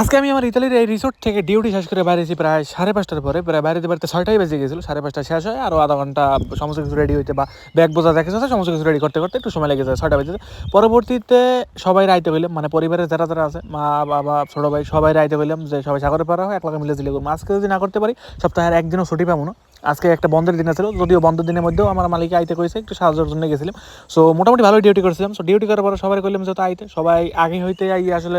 আজকে আমি আমার ইতালির এই রিসোর্ট থেকে ডিউটি শেষ করে বাইরেছি প্রায় সাড়ে পাঁচটার পরে। প্রায় বাইরে বাড়িতে ছয়টাই বেজে গেছিল, সাড়ে পাঁচটা শেষ হয় আরও আধা ঘণ্টা সমস্ত কিছু রেডি হইতে বা ব্যাগ বোঝা দেখে যাচ্ছে, সমস্ত কিছু রেডি করতে করতে একটু সময় লেগে যায়, ছয়টা বেজে। পরবর্তীতে সবাই রাইতে হইলাম মানে পরিবারের যারা যারা আছে, মা, বাবা, ছোটো ভাই, সবাই রাইতে হইলাম যে সবাই সাগরে পারা হয় এক লাখে মিলে দিলে আজকে যদি না করতে পারি সপ্তাহের একদিনও ছুটি পাবো না। আজকে একটা বন্ধের দিন ছিল যদিও বন্ধের দিনের মধ্যেও আমার মালিক আইতে করেছে একটু সাহায্যের জন্য গেছিলাম। সো মোটামুটি ভালোই ডিউটি করছিলাম। সো ডিউটি করার পরে সবাই করলাম যেহেতু আইতে। সবাই আগে হইতে আই আসলে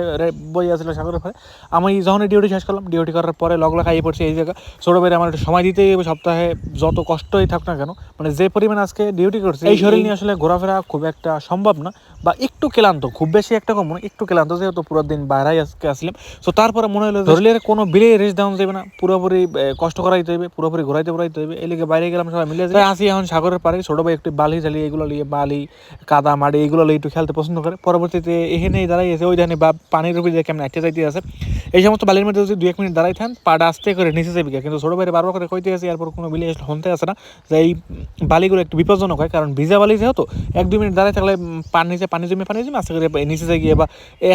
বই আসলে সাগরের পরে আমি যখনই ডিউটি শেষ করলাম ডিউটি করার পরে লগ লগ আইয়ে পড়ছি এই জায়গা। ছোটো ভাইয়ের আমার একটু সময় দিতেই হবে সপ্তাহে যত কষ্টই থাক না কেন মানে যে পরিমাণ আজকে ডিউটি করছে এই শরীর নিয়ে আসলে ঘোরাফেরা খুব একটা সম্ভব না বা একটু ক্লান্ত খুব বেশি একটা কম না একটু ক্লান্ত যেহেতু পুরো দিন বাইরে আজকে আসলাম। সো তারপরে মনে হলো ধরলে কোনো বিলে রেস্ট দেওয়া যাবে না পুরোপুরি কষ্ট করাইতে হবে পুরোপুরি ঘোরাইতে ঘোরাইতে হইবে। এই লিগে বাইরে গেলাম, সবাই মিলে যাই আসি এখন সাগরের পাড়ে, ছোটো ভাই একটু বালি ঝালি, এগুলো লিয়ে বালি, কাদা মাটি এগুলো লিয়ে একটু খেলতে পছন্দ করে। পরবর্তীতে এখানেই দাঁড়াই আছে ওই ধানে বা পানির উপরে যে কেমন আটকে যাইতে আছে। এই সমস্ত বালির মধ্যে যদি দু এক মিনিট দাঁড়াই থান পাটা আস্তে করে নিচে যাবি কিন্তু ছোটো ভাইয়ের বারবার করে কইতে আছে, এরপর কোনো বিলে হনতে আসে না। যে এই বালিগুলো একটু বিপজ্জনক হয়, কারণ ভিজা বালি যেহেতু, এক দুই মিনিট দাঁড়ায় থাকলে পানি নিচে, পানি জমে পানি জমে, আস্তে করে নিচে গিয়ে বা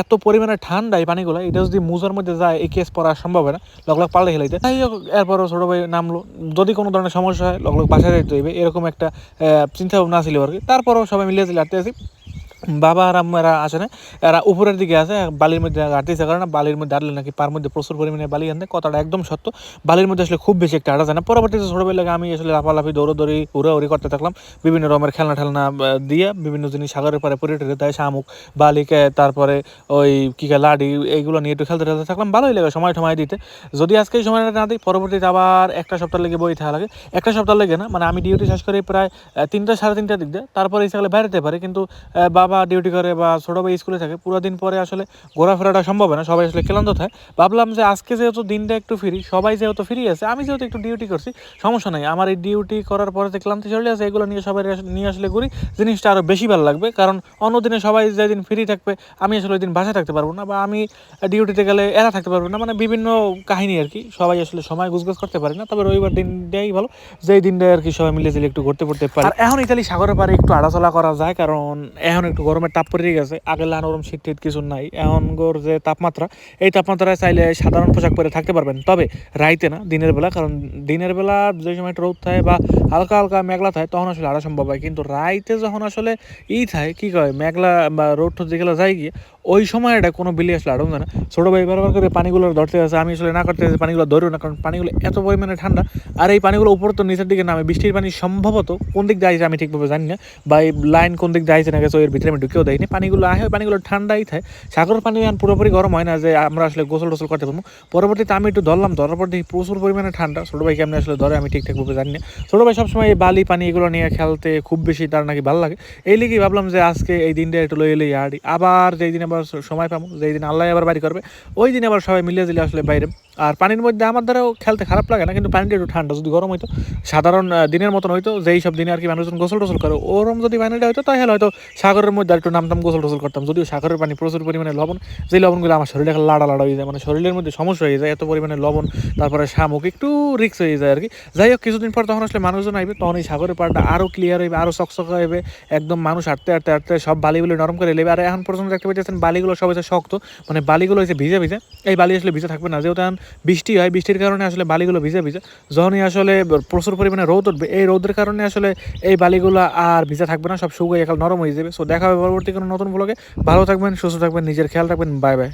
এত পরিমাণে ঠান্ডা এই পানিগুলো, এটা যদি মুজার মধ্যে যায়, এই কেস পড়া সম্ভব হয় না। লগ লগ পাল্টে খেলাইতে তাই হোক, এরপরও ছোটো ভাই নামলো। যদি কোনো ধরনের সমস্যা হয়, লগ লগ বাসায় যাইতে হইবে, এরকম একটা চিন্তা ভাবনা ছিল আর কি। তারপরও সবাই মিলে আসি। বাবা আর আম্মা এরা আসে না এরা উপরের দিকে আছে বালির মধ্যে হাঁটতেছে কারণ বালির মধ্যে হাঁটলে নাকি পার মধ্যে প্রচুর পরিমাণে বালি আনতে কথাটা একদম সত্য। বালির মধ্যে আসলে খুব বেশি একটা হাঁটা যায় না। পরবর্তীতে ছোটোবেলায় আমি আসলে লাফালাফি দৌড়োদৌড়ি উড়াউড়ি করতে থাকলাম। বিভিন্ন রকমের খেলনা ঠেলনা দিয়ে বিভিন্ন জিনিস সাগরের পারে পরে টরে দেয় শামুক বালিকে তারপরে ওই কী কে লাডি এইগুলো নিয়ে একটু খেলতে খেলতে থাকলাম। ভালোই লাগে সময় টময় দিতে। যদি আজকে এই সময়টা না দিই পরবর্তীতে আবার একটা সপ্তাহ লেগে বই থাকা লাগে। একটা সপ্তাহ লেগে না মানে আমি ডিউটি শেষ করে প্রায় তিনটা সাড়ে তিনটার দিক দিয়ে। তারপরে ইচ্ছা করলে বেরোতে পারে কিন্তু আহ, বাবা ডিউটি করে বা ছোটো ভাই স্কুলে থাকে, পুরো দিন পরে আসলে ঘোরাফেরাটা সম্ভব না, সবাই আসলে ক্লান্ত থাকে ভাবলাম যে আজকে যেহেতু দিনটা একটু ফ্রি সবাই যেহেতু ফ্রি আছে, আমি যেহেতু একটু ডিউটি করছি, সমস্যা নাই। আমার এই ডিউটি করার পরে যে ক্লান্তি চলে আছে এগুলো নিয়ে সবাই নিয়ে আসলে ঘুরি। জিনিসটা আরও বেশি ভালো লাগবে, কারণ অন্য দিনে সবাই যেদিন ফ্রি থাকবে, আমি আসলে ওই দিন বাসায় থাকতে পারব না বা আমি ডিউটিতে গেলে এরা থাকতে পারব না মানে বিভিন্ন কাহিনী আর কি। সবাই আসলে সময় গুজগাছ করতে পারে না, তবে রবিবার দিনটাই ভালো, যেই দিনটাই আর কি সবাই মিলে জিলে একটু ঘুরতে পড়তে পারে। এখন ইতালি সাগরের পারে একটু আড়াচলা করা যায়, কারণ এখন একটু গরমের তাপ পড়ে গেছে, আগে লান ওরম শীত টিত কিছু নাই এমন গোর যে তাপমাত্রা, এই তাপমাত্রায় চাইলে সাধারণ পোশাক পরে থাকতে পারবেন। তবে রাইতে না, দিনের বেলা, কারণ দিনের বেলা যে সময় রোদ থাকে বা হালকা হালকা মেঘলা থাকে, তখন আসলে আরও সম্ভব হয়। কিন্তু রাইতে যখন আসলে ই থাকে, কী কয়, মেঘলা বা রোদ টোদ যেগুলো যায় গিয়ে ওই সময়টা কোনো বিলি আসলে আড়ম না। ছোটো ভাই বারবার করে পানিগুলো ধরতে আছে আমি আসলে না করতে আছে পানিগুলো ধরেও না, কারণ পানিগুলো এত পরিমাণে ঠান্ডা। আর এই পানিগুলো উপর তো নিচের দিকে নামে, বৃষ্টির পানি সম্ভবত কোন দিক যাইছে আমি ঠিকভাবে জানি না, বা এই লাইন কোন দিক যাইছে না গেছে এর ভিতরে আমি ঢুকেও দেয়নি পানিগুলো আহে, পানিগুলো ঠান্ডাই থাকে। সাগরের পানি এখন পুরোপুরি গরম হয় না যে আমরা আসলে গোসল টোসল করতে পারব। পরবর্তীতে আমি একটু ধরলাম, ধরার পর দেখি প্রচুর পরিমাণে ঠান্ডা। ছোটো ভাই কেমনি আসলে ধরে, আমি ঠিকঠাকভাবে জানি না। ছোটো ভাই সবসময় এই বালি পানি এগুলো নিয়ে খেলতে খুব বেশি তার নাকি ভালো লাগে। এই লিগেই ভাবলাম যে আজকে এই দিনটা একটু লই এলে আড়ি। আবার যেই দিন আবার সময় পাবো, যেই দিন আল্লাহ আবার বাড়ি করবে, ওই দিন আবার সবাই মিলিয়ে দিলে আসলে বাইরে। আর পানির মধ্যে আমার দ্বারাও খেলতে খারাপ লাগে না, কিন্তু পানিটা একটু ঠান্ডা, যদি গরম হইতো, সাধারণ দিনের মতন হইতো, যেই সব দিনে আর কি মানুষজন গোসল টোসল করে, ওরম যদি পানিটা হইতো, তাহলে হয়তো সাগরের মধ্যে আর একটু নামতাম গোসল টোসল করতাম। যদিও সাগরের পানি প্রচুর পরিমাণে লবণ, যেই লবণগুলো আমার শরীরে লাড়া লাড়া হয়ে যায় মানে শরীরের মধ্যে সমস্যা হয়ে যায়, এত পরিমাণে লবণ, তারপরে শামুক, একটু রিক্স হয়ে যায় আর কি। যাই হোক, কিছুদিন পর তখন আসলে মানুষজন আইবে, তখন এই সাগরের পাড়টা আরও ক্লিয়ার হইবে আরও চকচক হইবে, একদম মানুষ হাঁটতে হাঁটতে হাঁটতে সব বালিগুলো নরম করে নেবে আর এখন পর্যন্ত দেখতে পাচ্ছেন বালিগুলো সব হচ্ছে শক্ত। মানে বালিগুলো হয়েছে ভিজে ভিজে। এই বালি আসলে ভিজে থাকবে না। যেহেতু এখন বৃষ্টি হয়, বৃষ্টির কারণে আসলে বালিগুলো ভিজে ভিজে। যখনই আসলে প্রচুর পরিমাণে রোদ উঠবে, এই রোদের কারণে আসলে এই বালিগুলো আর ভিজে থাকবে না, সব শুকিয়ে নরম হয়ে যাবে। সো দেখা হবে পরবর্তী কোনো নতুন ব্লগে ভালো থাকবেন, সুস্থ থাকবেন, নিজের খেয়াল রাখবেন। Bye bye